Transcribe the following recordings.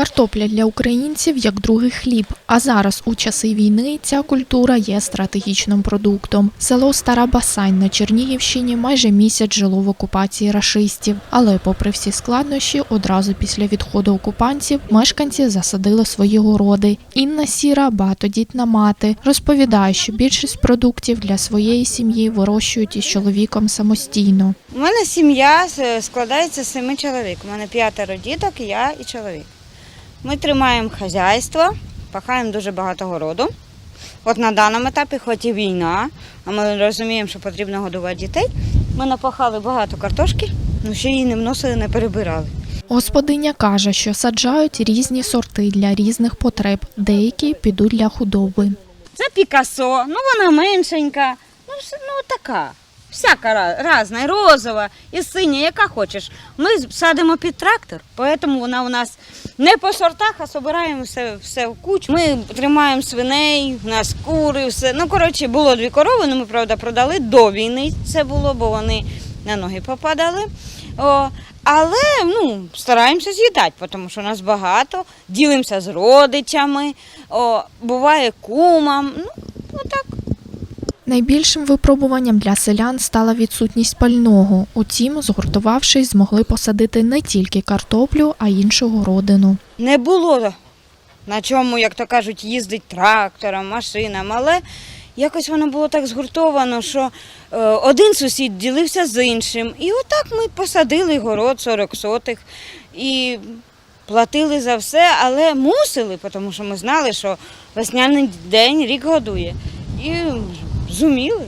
Картопля для українців як другий хліб. А зараз у часи війни ця культура є стратегічним продуктом. Село Стара Басань на Чернігівщині майже місяць жило в окупації рашистів. Але, попри всі складнощі, одразу після відходу окупантів мешканці засадили свої городи. Інна Сіра, багатодітна мати, розповідає, що більшість продуктів для своєї сім'ї вирощують із чоловіком самостійно. У мене сім'я е, складається з семи чоловік. У мене п'ятеро діток, я і чоловік. Ми тримаємо хазяйство, пахаємо дуже багато городу. От на даному етапі, хоч і війна, а ми розуміємо, що потрібно годувати дітей. Ми напахали багато картошки, але ще її не вносили, не перебирали. Господиня каже, що саджають різні сорти для різних потреб, деякі підуть для худоби. Це Пікасо, ну вона меншенька, ну, все- ну така. Всяка різна, розова, і синя, яка хочеш. Ми садимо під трактор, тому вона у нас не по сортах, а збираємо все, все в кучу. Ми тримаємо свиней, у нас кури, все. Ну, коротше, було дві корови, ну ми, правда, продали до війни. Це було, бо вони на ноги попадали. О, але ну, стараємося з'їдати, тому що нас багато, ділимося з родичами, о, буває кумам. Ну, отак. Найбільшим випробуванням для селян стала відсутність пального. Утім, згуртувавшись, змогли посадити не тільки картоплю, а й іншу городину. Не було на чому, як то кажуть, їздить трактором, машинам, але якось воно було так згуртовано, що е, один сусід ділився з іншим. І отак ми посадили город 40 сотих і платили за все, але мусили, тому що ми знали, що весняний день рік годує. І зуміли.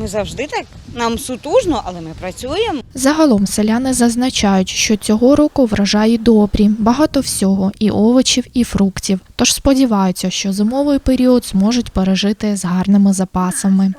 Ми завжди так. Нам сутужно, але ми працюємо. Загалом селяни зазначають, що цього року врожаї добрі, багато всього і овочів, і фруктів. Тож сподіваються, що зимовий період зможуть пережити з гарними запасами.